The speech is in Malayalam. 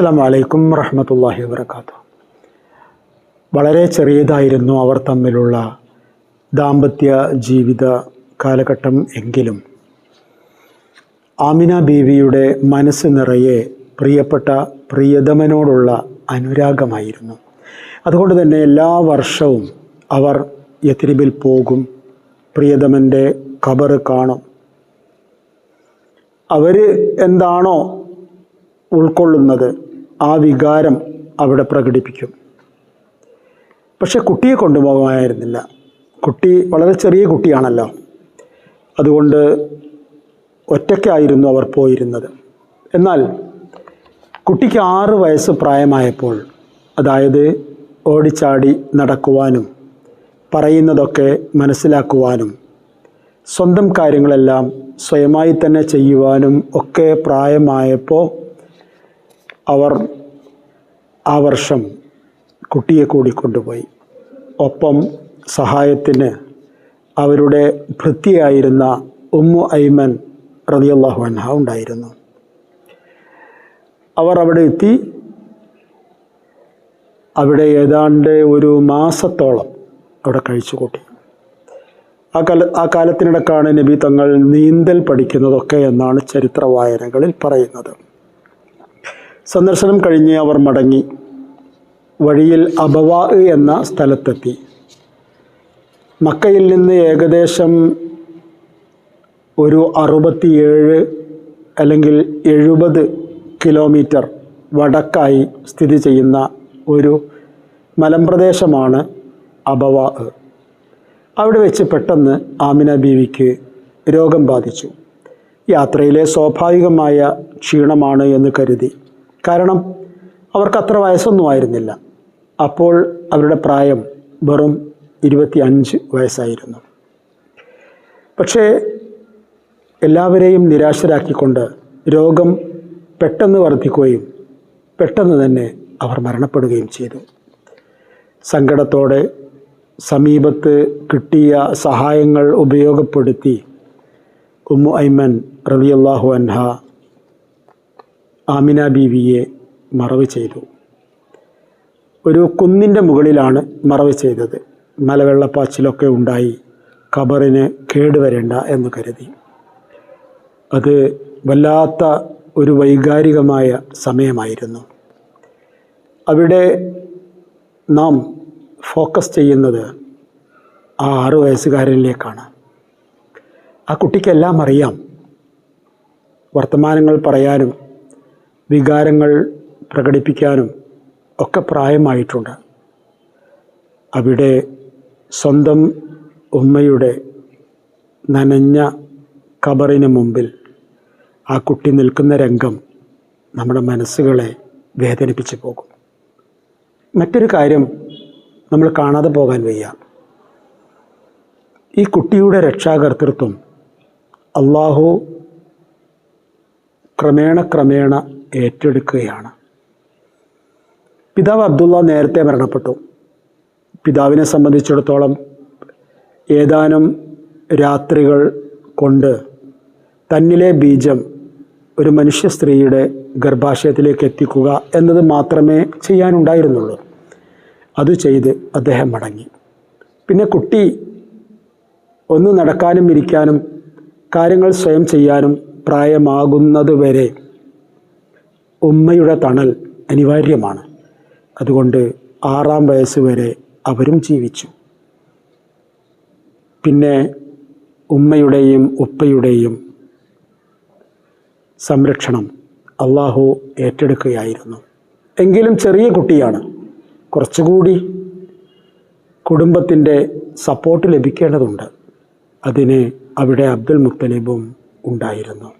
അസ്സാം വലൈക്കും വറഹമത്തല്ലാഹി വാത്തു വളരെ ചെറിയതായിരുന്നു അവർ തമ്മിലുള്ള ദാമ്പത്യ ജീവിത കാലഘട്ടം എങ്കിലും. ആമിന ബീവിയുടെ മനസ്സ് നിറയെ പ്രിയപ്പെട്ട പ്രിയതമനോടുള്ള അനുരാഗമായിരുന്നു. അതുകൊണ്ട് തന്നെ എല്ലാ വർഷവും അവർ യത്തിരിബിൽ പോകും പ്രിയതമന്റെ കബറ് കാണും. അവർ എന്താണോ ഉൾക്കൊള്ളുന്നത് ആ വികാരം അവിടെ പ്രകടിപ്പിക്കും. പക്ഷെ കുട്ടിയെ കൊണ്ടുപോകാമായിരുന്നില്ല. കുട്ടി വളരെ ചെറിയ കുട്ടിയാണല്ലോ. അതുകൊണ്ട് ഒറ്റയ്ക്കായിരുന്നു അവർ പോയിരുന്നത്. എന്നാൽ കുട്ടിക്ക് ആറ് വയസ്സ് പ്രായമായപ്പോൾ അതായത് ഓടിച്ചാടി നടക്കുവാനും പറയുന്നതൊക്കെ മനസ്സിലാക്കുവാനും സ്വന്തം കാര്യങ്ങളെല്ലാം സ്വയമായി തന്നെ ചെയ്യുവാനും ഒക്കെ പ്രായമായപ്പോൾ അവർ ആ വർഷം കുട്ടിയെ കൂടി കൊണ്ടുപോയി. ഒപ്പം സഹായത്തിന് അവരുടെ ഭൃത്തിയായിരുന്ന ഉമ്മു ഐമൻ റതിയല്ലാഹു അൻഹ ഉണ്ടായിരുന്നു. അവർ അവിടെ എത്തി. അവിടെ ഏതാണ്ട് ഒരു മാസത്തോളം അവിടെ കഴിച്ചു കൂട്ടി. ആ കാല ആ കാലത്തിനിടക്കാണ് നബി തങ്ങൾ നീന്തൽ പഠിക്കുന്നതൊക്കെ എന്നാണ് ചരിത്ര വായനകളിൽ പറയുന്നത്. സന്ദർശനം കഴിഞ്ഞ് അവർ മടങ്ങി. വഴിയിൽ അബവാ എന്ന സ്ഥലത്തെത്തി. മക്കയിൽ നിന്ന് ഏകദേശം ഒരു അറുപത്തിയേഴ് അല്ലെങ്കിൽ എഴുപത് കിലോമീറ്റർ വടക്കായി സ്ഥിതി ചെയ്യുന്ന ഒരു മലമ്പ്രദേശമാണ് അബവാ. അവിടെ വെച്ച് പെട്ടെന്ന് ആമിന ബീവിക്ക് രോഗം ബാധിച്ചു. യാത്രയിലെ സ്വാഭാവികമായ ക്ഷീണമാണ് എന്ന് കരുതി. കാരണം അവർക്ക് അത്ര വയസ്സൊന്നും ആയിരുന്നില്ല. അപ്പോൾ അവരുടെ പ്രായം വെറും ഇരുപത്തി അഞ്ച് വയസ്സായിരുന്നു. പക്ഷേ എല്ലാവരെയും നിരാശരാക്കിക്കൊണ്ട് രോഗം പെട്ടെന്ന് വർദ്ധിക്കുകയും പെട്ടെന്ന് തന്നെ അവർ മരണപ്പെടുകയും ചെയ്തു. സങ്കടത്തോടെ സമീപത്ത് കിട്ടിയ സഹായങ്ങൾ ഉപയോഗപ്പെടുത്തി ഉമ്മു ഐമൻ റബിയല്ലാഹു അൻഹ ആമിന ബീവിയെ മറവ് ചെയ്തു. ഒരു കുന്നിന്റെ മുകളിലാണ് മറവ് ചെയ്തത്. മലവെള്ളപ്പാച്ചിലൊക്കെ ഉണ്ടായി. ഖബറിന് കേടുവരേണ്ട എന്ന് കരുതി. അത് വല്ലാത്ത ഒരു വൈകാരികമായ സമയമായിരുന്നു. അവിടെ നാം ഫോക്കസ് ചെയ്യുന്നത് ആ ആറു വയസ്സുകാരനിലേക്കാണ്. ആ കുട്ടിക്കെല്ലാം അറിയാം. വർത്തമാനങ്ങൾ പറയാനും വികാരങ്ങൾ പ്രകടിപ്പിക്കാനും ഒക്കെ പ്രായമായിട്ടുണ്ട്. അവിടെ സ്വന്തം ഉമ്മയുടെ നനഞ്ഞ കബറിന് മുമ്പിൽ ആ കുട്ടി നിൽക്കുന്ന രംഗം നമ്മുടെ മനസ്സുകളെ വേദനിപ്പിച്ചു പോകും. മറ്റൊരു കാര്യം നമ്മൾ കാണാതെ പോകാൻ വയ്യ. ഈ കുട്ടിയുടെ രക്ഷാകർത്തൃത്വം അള്ളാഹു ക്രമേണ ക്രമേണ ഏറ്റെടുക്കുകയാണ്. പിതാവ് അബ്ദുള്ള നേരത്തെ മരണപ്പെട്ടു. പിതാവിനെ സംബന്ധിച്ചിടത്തോളം ഏതാനും രാത്രികൾ കൊണ്ട് തന്നിലെ ബീജം ഒരു മനുഷ്യ സ്ത്രീയുടെ ഗർഭാശയത്തിലേക്ക് എത്തിക്കുക എന്നത് മാത്രമേ ചെയ്യാനുണ്ടായിരുന്നുള്ളൂ. അത് ചെയ്ത് അദ്ദേഹം മടങ്ങി. പിന്നെ കുട്ടി ഒന്ന് നടക്കാനും ഇരിക്കാനും കാര്യങ്ങൾ സ്വയം ചെയ്യാനും പ്രായമാകുന്നത് വരെ ഉമ്മയുടെ തണൽ അനിവാര്യമാണ്. അതുകൊണ്ട് ആറാം വയസ്സ് വരെ അവരും ജീവിച്ചു. പിന്നെ ഉമ്മയുടെയും ഉപ്പയുടെയും സംരക്ഷണം അള്ളാഹു ഏറ്റെടുക്കുകയായിരുന്നു. എങ്കിലും ചെറിയ കുട്ടിയാണ്. കുറച്ചുകൂടി കുടുംബത്തിന്റെ സപ്പോർട്ട് ലഭിക്കേണ്ടതുണ്ട്. അതിന് അവിടെ അബ്ദുൽ മുത്തലിബും ഉണ്ടായിരുന്നു.